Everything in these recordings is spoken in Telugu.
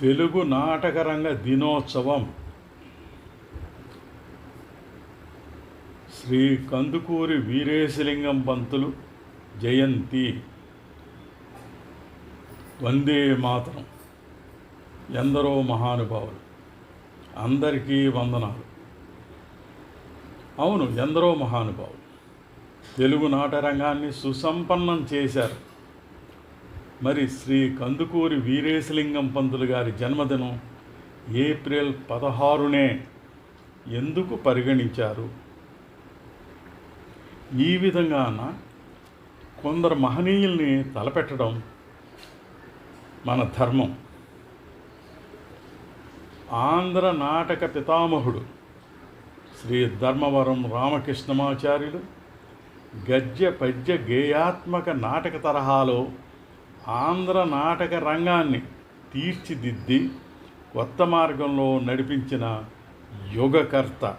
తెలుగు నాటకరంగ దినోత్సవం. శ్రీ కందుకూరి వీరేశలింగం పంతులు జయంతి. వందే మాతరం. ఎందరో మహానుభావులు. అందరికీ వందనాలు. అవును ఎందరో మహానుభావులు. తెలుగు నాటరంగాన్ని సుసంపన్నం చేశారు. మరి శ్రీ కందుకూరి వీరేశలింగం పంతులు గారి జన్మదినం ఏప్రిల్ పదహారునే ఎందుకు పరిగణించారు? ఈ విధంగాన కొందరు మహనీయుల్ని తలపెట్టడం మన ధర్మం. ఆంధ్ర నాటక పితామహుడు శ్రీ ధర్మవరం రామకృష్ణమాచార్యులు గద్య పద్య గేయాత్మక నాటక తరహాలో ఆంధ్ర నాటక రంగాన్ని తీర్చిదిద్ది కొత్త మార్గంలో నడిపించిన యుగకర్త.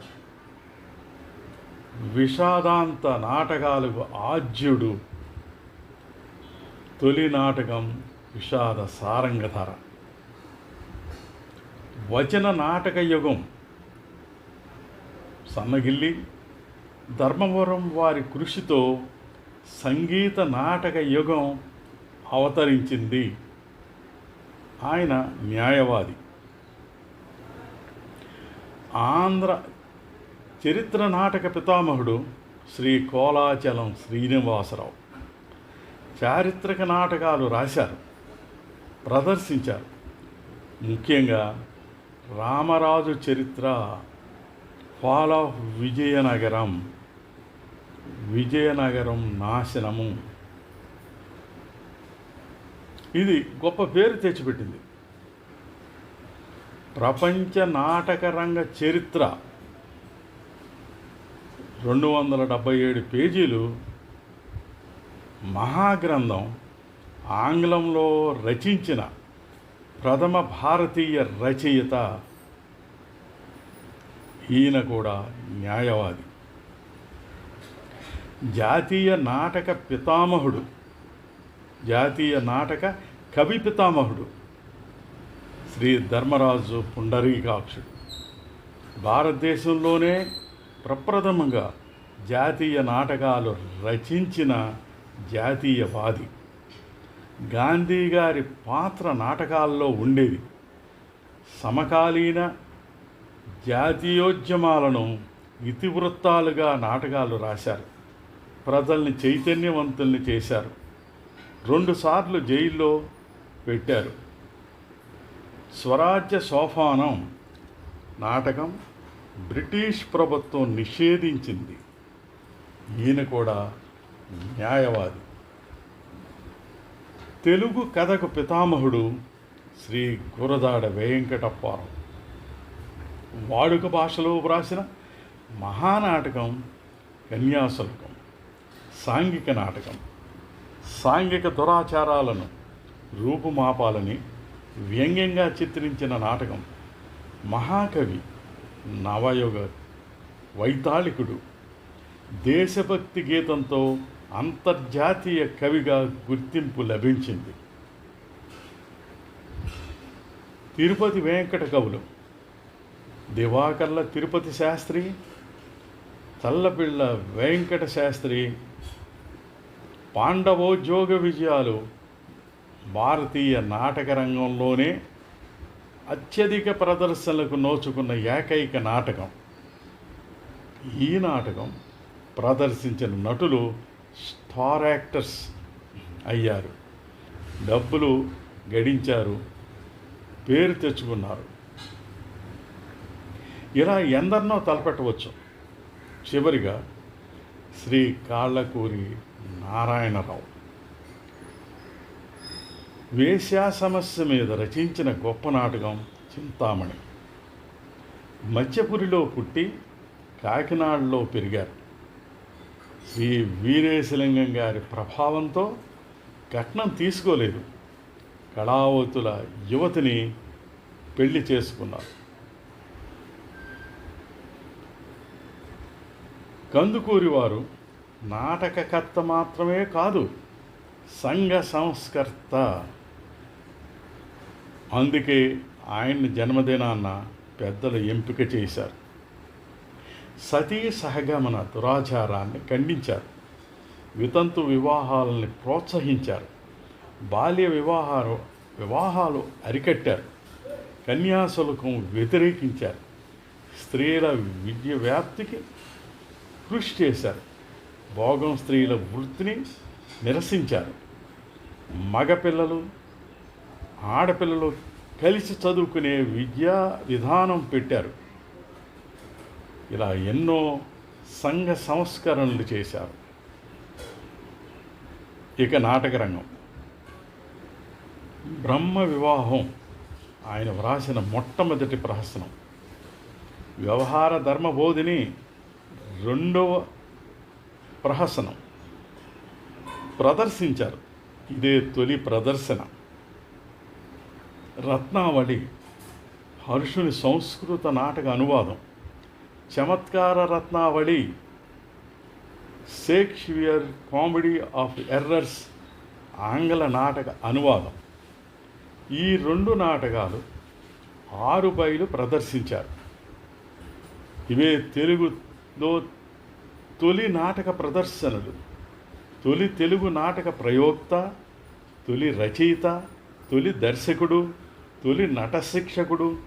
విషాదాంత నాటకాలకు ఆద్యుడు. తొలి నాటకం విషాద సారంగధర. వచన నాటక యుగం. సన్నగిల్లి ధర్మవరం వారి కృషితో సంగీత నాటక యుగం అవతరించింది. ఆయన న్యాయవాది. ఆంధ్ర చరిత్ర నాటక పితామహుడు శ్రీ కోలాచలం శ్రీనివాసరావు చారిత్రక నాటకాలు రాశారు ప్రదర్శించారు. ముఖ్యంగా రామరాజు చరిత్ర ఫాల్ ఆఫ్ విజయనగరం విజయనగరం నాశనము. ఇది గొప్ప పేరు తెచ్చిపెట్టింది. ప్రపంచ నాటక రంగ చరిత్ర. రెండు వందల డెబ్భై ఏడు పేజీలు. మహాగ్రంథం ఆంగ్లంలో రచించిన ప్రథమ భారతీయ రచయిత. ఈయన కూడా న్యాయవాది. జాతీయ నాటక పితామహుడు. జాతీయ నాటక కవి పితామహుడు శ్రీ ధర్మరాజు పుండరీకాక్షుడు. భారతదేశంలోనే ప్రప్రథమంగా జాతీయ నాటకాలు రచించిన జాతీయవాది. గాంధీ గారి పాత్ర నాటకాల్లో ఉండేది. సమకాలీన జాతీయోద్యమాలను ఇతివృత్తాలుగా నాటకాలు రాశారు. ప్రజల్ని చైతన్యవంతుల్ని చేశారు. రెండుసార్లు జైల్లో పెట్టారు. స్వరాజ్య సోపానం నాటకం బ్రిటిష్ ప్రభుత్వం నిషేధించింది. ఈయన కూడా న్యాయవాది. తెలుగు కథకు పితామహుడు శ్రీ గురదాడ వెంకటప్పారావు వాడుక భాషలో వ్రాసిన మహానాటకం కన్యాశుల్కం సాంఘిక నాటకం. సాంఘిక దురాచారాలను రూపుమాపాలని వ్యంగ్యంగా చిత్రించిన నాటకం మహాకవి నవయుగ వైతాళికుడు దేశభక్తి గీతంతో అంతర్జాతీయ కవిగా గుర్తింపు లభించింది. తిరుపతి వెంకట కవులు దివాకర్ల తిరుపతి శాస్త్రి చల్లపిళ్ళ వెంకట శాస్త్రి పాండవోద్యోగ విజయాలు భారతీయ నాటక రంగంలోనే అత్యధిక ప్రదర్శనలకు నోచుకున్న ఏకైక నాటకం. ఈ నాటకం ప్రదర్శించిన నటులు స్టార్ యాక్టర్స్ అయ్యారు. డబ్బులు గడించారు పేరు తెచ్చుకున్నారు. ఇలా ఎందరినో తలపెట్టవచ్చు. చివరిగా శ్రీ కాళ్ళకూరి నారాయణరావు. వేశ్యా సమస్య మీద రచించిన గొప్ప నాటకం చింతామణి. మత్స్యపురిలో పుట్టి కాకినాడలో పెరిగారు. శ్రీ వీరేశలింగం గారి ప్రభావంతో కట్నం తీసుకోలేదు. కళావతుల యువతిని పెళ్ళి చేసుకున్నారు. కందుకూరి వారు నాటకకర్త మాత్రమే కాదు సంఘ సంస్కర్త. అందుకే ఆయన్ని జన్మదినాన్న పెద్దలు ఎంపిక చేశారు. సతీ సహగమన దురాచారాన్ని ఖండించారు. వితంతు వివాహాలని ప్రోత్సహించారు. బాల్య వివాహాలు వివాహాలు అరికట్టారు. కన్యాశుల్కం వ్యతిరేకించారు. స్త్రీల విద్య వ్యాప్తికి కృషి చేశారు. భోగం స్త్రీల వృత్తిని నిరసించారు. మగపిల్లలు ఆడపిల్లలు కలిసి చదువుకునే విద్యా విధానం పెట్టారు. ఇలా ఎన్నో సంఘ సంస్కరణలు చేశారు. ఇక నాటక రంగం. బ్రహ్మ వివాహం ఆయన వ్రాసిన మొట్టమొదటి ప్రహసనం. వ్యవహార ధర్మబోధిని రెండవ ప్రహసనం. ప్రదర్శించారు. ఇదే తొలి ప్రదర్శన. రత్నావళి హర్షుని సంస్కృత నాటక అనువాదం. చమత్కార రత్నావళి షేక్స్పియర్ కామెడీ ఆఫ్ ఎర్రర్స్ ఆంగ్ల నాటక అనువాదం. ఈ రెండు నాటకాలు ఆరు బయలు ప్రదర్శించారు. ఇవే తెలుగులో తొలి నాటక ప్రదర్శనలు తొలి తెలుగు నాటక ప్రయోక్త తొలి రచయిత తొలి దర్శకుడు తొలి నట శిక్షకుడు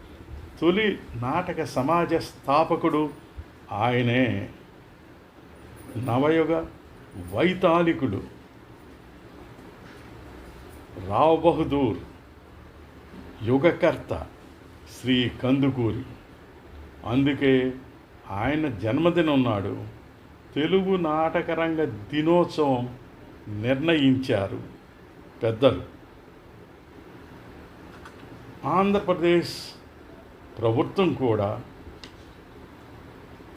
తొలి నాటక సమాజ స్థాపకుడు ఆయనే నవయుగ వైతాళికుడు. రావ్ బహదూర్ యుగకర్త శ్రీ కందుకూరి. అందుకే ఆయన జన్మదినం నాడు తెలుగు నాటకరంగ దినోత్సవం నిర్ణయించారు పెద్దలు. ఆంధ్రప్రదేశ్ ప్రభుత్వం కూడా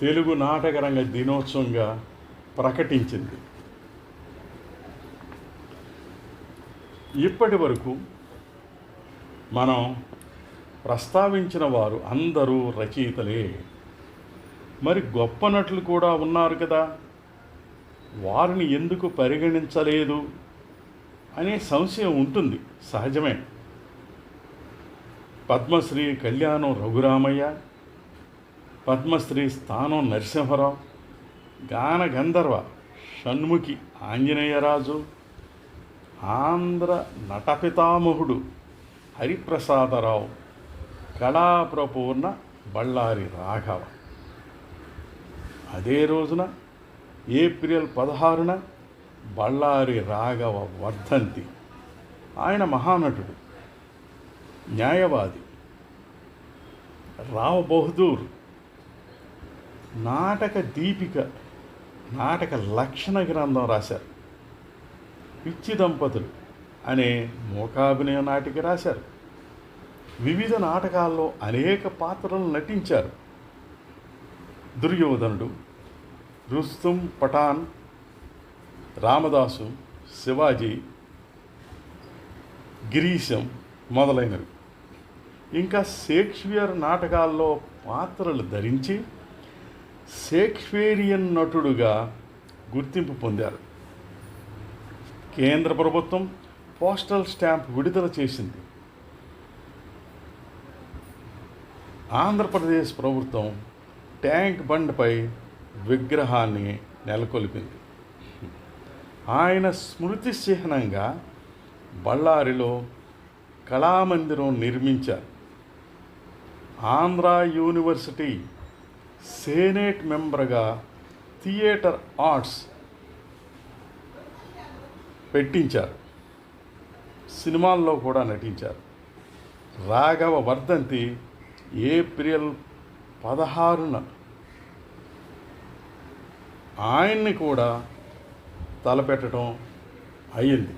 తెలుగు నాటకరంగ దినోత్సవంగా ప్రకటించింది. ఇప్పటి వరకు మనం ప్రస్తావించిన వారు అందరూ రచయితలే. మరి గొప్ప నటులు కూడా ఉన్నారు కదా. వారిని ఎందుకు పరిగణించలేదు అనే సంశయం ఉంటుంది. సహజమే. పద్మశ్రీ కళ్యాణం రఘురామయ్య పద్మశ్రీ స్థానం నరసింహరావు గాన గంధర్వ షణ్ముఖి ఆంజనేయరాజు ఆంధ్ర నటపితామహుడు హరిప్రసాదరావు కళాప్రపూర్ణ బళ్ళారి రాఘవ. అదే రోజున ఏప్రిల్ పదహారున బళ్ళారి రాఘవ వర్ధంతి. ఆయన మహానటుడు న్యాయవాది రావ్ బహదూర్ నాటక దీపిక నాటక లక్షణ గ్రంథం రాశారు. పిచ్చి దంపతులు అనే మూకాభినయ నాటిక రాశారు. వివిధ నాటకాల్లో అనేక పాత్రలు నటించారు. దుర్యోధనుడు రుస్తుం పఠాన్ రామదాసు శివాజీ గిరీశం మొదలైనవి. ఇంకా షేక్స్పియర్ నాటకాల్లో పాత్రలు ధరించి షేక్స్పియరియన్ నటుడుగా గుర్తింపు పొందారు. కేంద్ర ప్రభుత్వం పోస్టల్ స్టాంప్ విడుదల చేసింది. ఆంధ్రప్రదేశ్ ప్రభుత్వం ట్యాంక్ బండ్పై విగ్రహాన్ని నెలకొల్పింది. ఆయన స్మృతి చిహ్నంగా బళ్ళారిలో కళామందిరం నిర్మించారు. ఆంధ్ర యూనివర్సిటీ సేనేట్ మెంబర్గా థియేటర్ ఆర్ట్స్ పెట్టించారు. సినిమాల్లో కూడా నటించారు. రాఘవ వర్ధంతి ఏప్రిల్ పదహారున ఆయన్ని కూడా తలపెట్టడం అయ్యింది.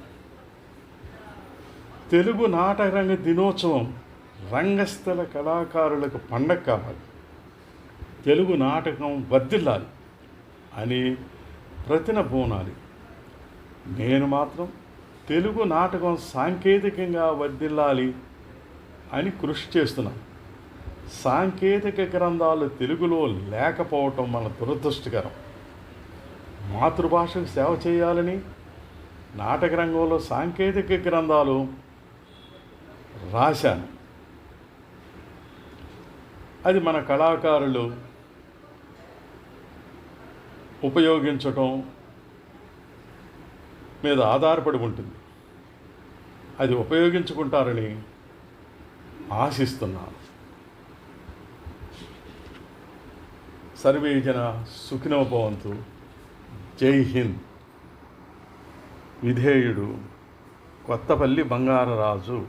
తెలుగు నాటకరంగ దినోత్సవం రంగస్థల కళాకారులకు పండగ కావాలి. తెలుగు నాటకం వర్ధిల్లాలి అని ప్రతిన బోనాలి. నేను మాత్రం తెలుగు నాటకం సాంకేతికంగా వర్దిల్లాలి అని కృషి చేస్తున్నాను. సాంకేతిక గ్రంథాలు తెలుగులో లేకపోవటం మన దురదృష్టకరం. మాతృభాషకు సేవ చేయాలని నాటక రంగంలో సాంకేతిక గ్రంథాలు రాశాను. అది మన కళాకారులు ఉపయోగించటం మీద ఆధారపడి ఉంటుంది. అది ఉపయోగించుకుంటారని ఆశిస్తున్నాను. సర్వే జన సుఖినో భవంతు. జై హింద్. విధేయుడు కొత్తపల్లి బంగారరాజు.